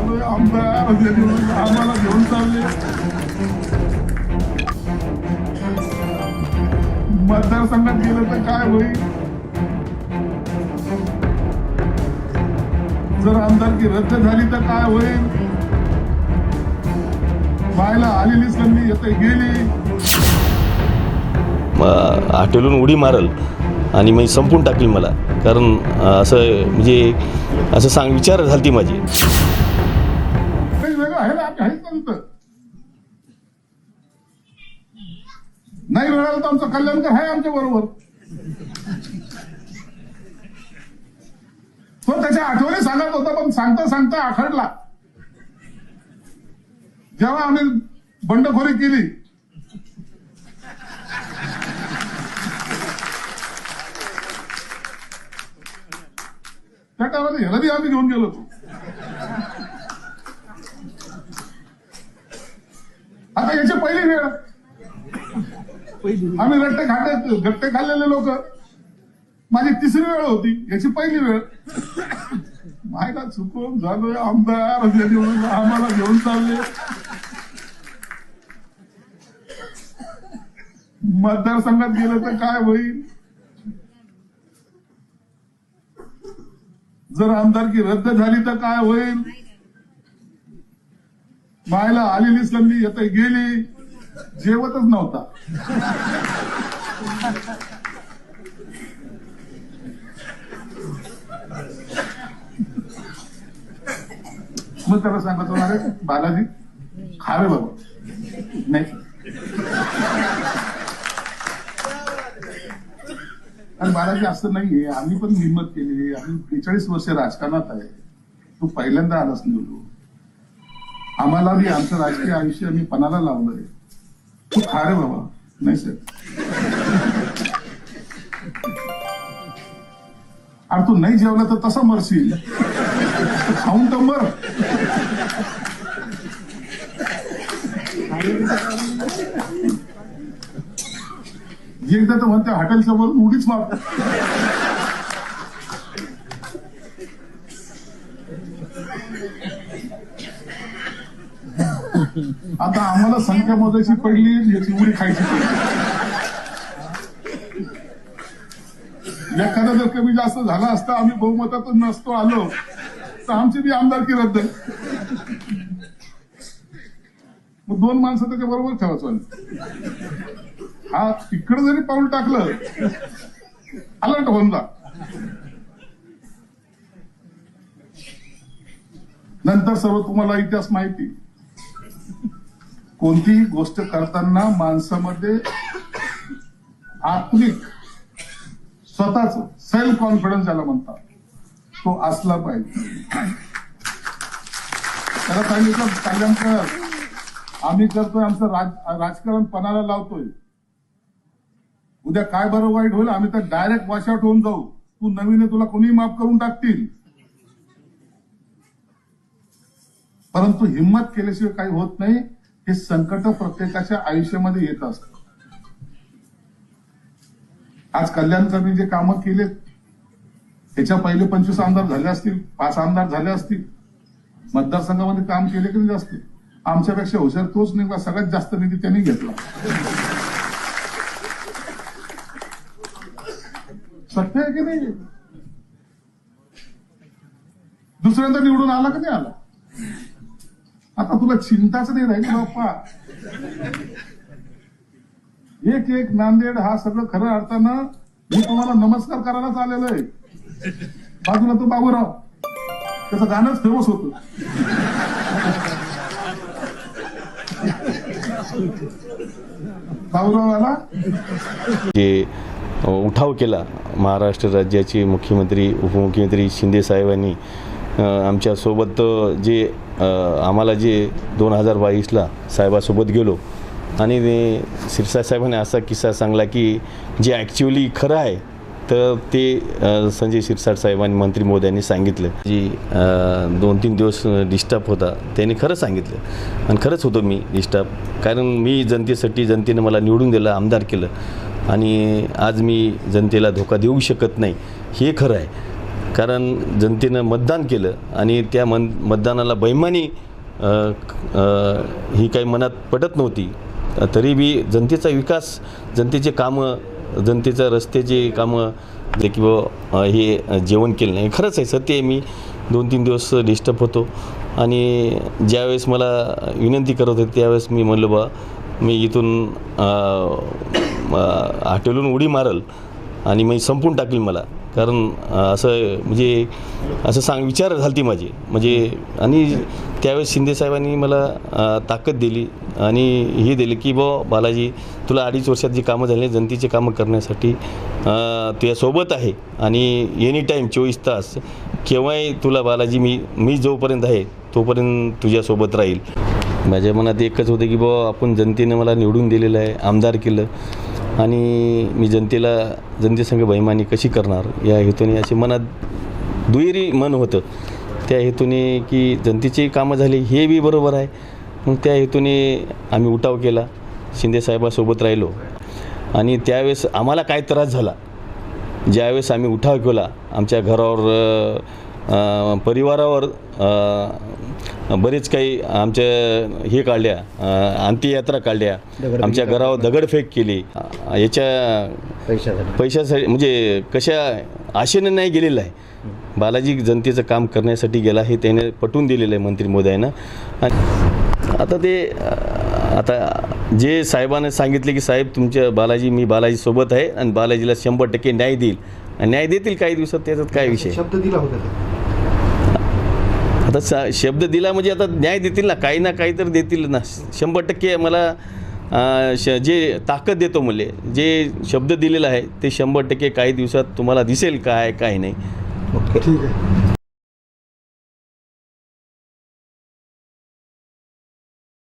झालोय आमदार आम्हाला घेऊन चालले. मतदारसंघात गेलं तर काय होईल? जर आमदारकी रद्द झाली तर काय होईल? व्हायला आलेली संधी येते गेली. म- हॉटेलून उडी मारल आणि मी संपून टाकील मला. कारण असं म्हणजे असं सांग विचार झाली ती माझी. काही वेगळं आहे नाही मिळालं तर आमचं कल्याणकर आहे आमच्या बरोबर? तो त्याच्या आठवणी सांगत होता पण सांगता सांगता आखडला. जेव्हा आम्ही बंडखोरी केली त्या टायमाला ह्याला बी आम्ही घेऊन गेलो होतो आता याची पहिली वेळ. आम्ही रट्टे खाते गट्टे खाल्लेले लोक. माझी तिसरी वेळ होती याची पहिली वेळ. मायला चुकून झालोय आमदार आम्हाला घेऊन चालले. मतदारसंघात गेलं तर काय होईल? जर आमदारकी रद्द झाली तर काय होईल? मायला आलेली संधी येते गेली. जेवतच नव्हता. मग त्याला सांगतो अरे बालाजी खावे बाबा. नाही. आणि बालाजी असं नाहीये आम्ही पण हिंमत केली आम्ही बेचाळीस वर्ष राजकारणात आहे. तू पहिल्यांदा आलास निवडू आम्हाला बी आमचं राजकीय आयुष्य आम्ही पणाला लावलंय. तू खा बाबा. नाही सर. अरे तू नाही जेवला तर तसा मरशील. तू खाऊन तर मर. एकदा तर म्हणते हॉटेलच्या वर उडीच मारतो आता आम्हाला संख्या मोजायची पडली याची उडी खायची पडली. एखादा जर कमी जास्त झाला असता आम्ही बहुमतातून नसतो आलो तर आमची बी आमदारकी रद्द. मग दोन माणसं त्याच्या बरोबर ठेवायचं हा तिकडं जरी पाऊल टाकलं अलर्ट होऊन जा. नंतर सर्व तुम्हाला इतिहास माहिती. कोणतीही गोष्ट करताना माणसामध्ये आत्मिक स्वतःच सेल्फ कॉन्फिडन्स ज्याला म्हणतात तो असला पाहिजे. त्याला सांगितलं कल्याणकर आम्ही करतोय आमचं राज राजकारण पणाला लावतोय उद्या काय बरं वाईट होईल आम्ही तर डायरेक्ट वॉशआउट होऊन जाऊ. तू नवीन तुला कोणी माफ करून टाकतील. परंतु हिंमत केल्याशिवाय काही होत नाही. हे संकट प्रत्येकाच्या आयुष्यामध्ये येत असत. आज कल्याणकरनी जे कामं केले त्याच्या पहिले पंचवीस आमदार झाले असतील पाच आमदार झाले असतील मतदारसंघामध्ये काम केले की नाही असतील आमच्यापेक्षा हुशार तोच निघला सगळ्यात जास्त निधी त्यांनी घेतला. सत्य आहे की नाही? दुसऱ्यांदा निवडून आला की नाही आला? आता तुला चिंताच नाही राहील बाप्पा? एक एक नांदेड हा सगळं खरं अर्थानं मी तुम्हाला नमस्कार करायलाच आलेलो आहे. बाजूला तो बाबूराव. त्याचं गाणंच फेमस होत. बाबूराव आला? जे उठाव केला महाराष्ट्र राज्याचे मुख्यमंत्री उपमुख्यमंत्री शिंदे साहेबांनी आमच्यासोबत जे आम्हाला जे दोन हजार बावीसला साहेबासोबत गेलो. आणि सिरसा साहेबांनी असा किस्सा सांगला की जे ॲक्च्युली खरं आहे तर ते संजय शिरसाट साहेबांनी मंत्री मोदयांनी सांगितलं. जी दोन तीन दिवस डिस्टर्ब होता त्यांनी खरं सांगितलं. आणि खरंच होतो मी डिस्टर्ब कारण मी जनतेसाठी जनतेनं मला निवडून दिलं आमदार केलं. आणि आज मी जनतेला धोका देऊ शकत नाही. हे खरं आहे. कारण जनतेनं मतदान केलं आणि त्या मन मतदानाला बैमानी ही काही मनात पटत नव्हती. तरी बी जनतेचा विकास जनतेचे कामं जनतेचं रस्त्याचे कामं जे किंवा हे जेवण केलं नाही. खरंच आहे सत्य आहे. मी दोन तीन दिवस डिस्टर्ब होतो. आणि ज्यावेळेस मला विनंती करत होते त्यावेळेस मी म्हणलो बा मी इथून हॉटेलून उडी मारल आणि मी संपून टाकील मला. कारण असं म्हणजे असं सांग विचार झालती माझी. म्हणजे आणि त्यावेळेस शिंदेसाहेबांनी मला ताकद दिली आणि हे दिलं की बा बालाजी तुला अडीच वर्षात जी कामं झाली जनतेची कामं करण्यासाठी तुझ्यासोबत आहे आणि एनी टाईम चोवीस तास केव्हाही तुला बालाजी मी मी जोपर्यंत आहे तोपर्यंत तुझ्यासोबत राहील. माझ्या मनात एकच होतं की बुवा आपण जनतेनं मला निवडून दिलेलं आहे आमदार केलं. आणि मी जनतेला जनतेसंग बैमानी कशी करणार? या हेतूने असे मनात दुहेरी मन होतं. त्या हेतूने की जनतेची कामं झाली हे बी बरोबर आहे. मग त्या हेतूने आम्ही उठाव केला. शिंदेसाहेबासोबत राहिलो. आणि त्यावेळेस आम्हाला काय त्रास झाला? ज्यावेळेस आम्ही उठाव केला आमच्या घरावर परिवारावर बरेच काही आमच्या हे काढल्या अंत्ययात्रा काढल्या. आमच्या घरावर दगडफेक केली. याच्या पैशासाठी. म्हणजे कशा आशेनं नाही गेलेलं आहे. बालाजी जनतेचं काम करण्यासाठी गेला हे त्याने पटवून दिलेलं आहे मंत्री महोदयानं आणि आता ते आता जे साहेबानं सांगितले की साहेब तुमच्या बालाजी मी बालाजीसोबत आहे आणि बालाजीला शंभर टक्के न्याय देईल. आणि न्याय देतील काही दिवसात त्याच्यात काय विषय? शब्द दिला होता. आता सा शब्द दिला म्हणजे आता न्याय देतील ना काही ना काही तर देतील ना. शंभर टक्के मला श जे ताकद देतो मुले जे शब्द दिलेला आहे ते शंभर टक्के काही दिवसात तुम्हाला दिसेल काय काय नाही. ओके. ठीक आहे.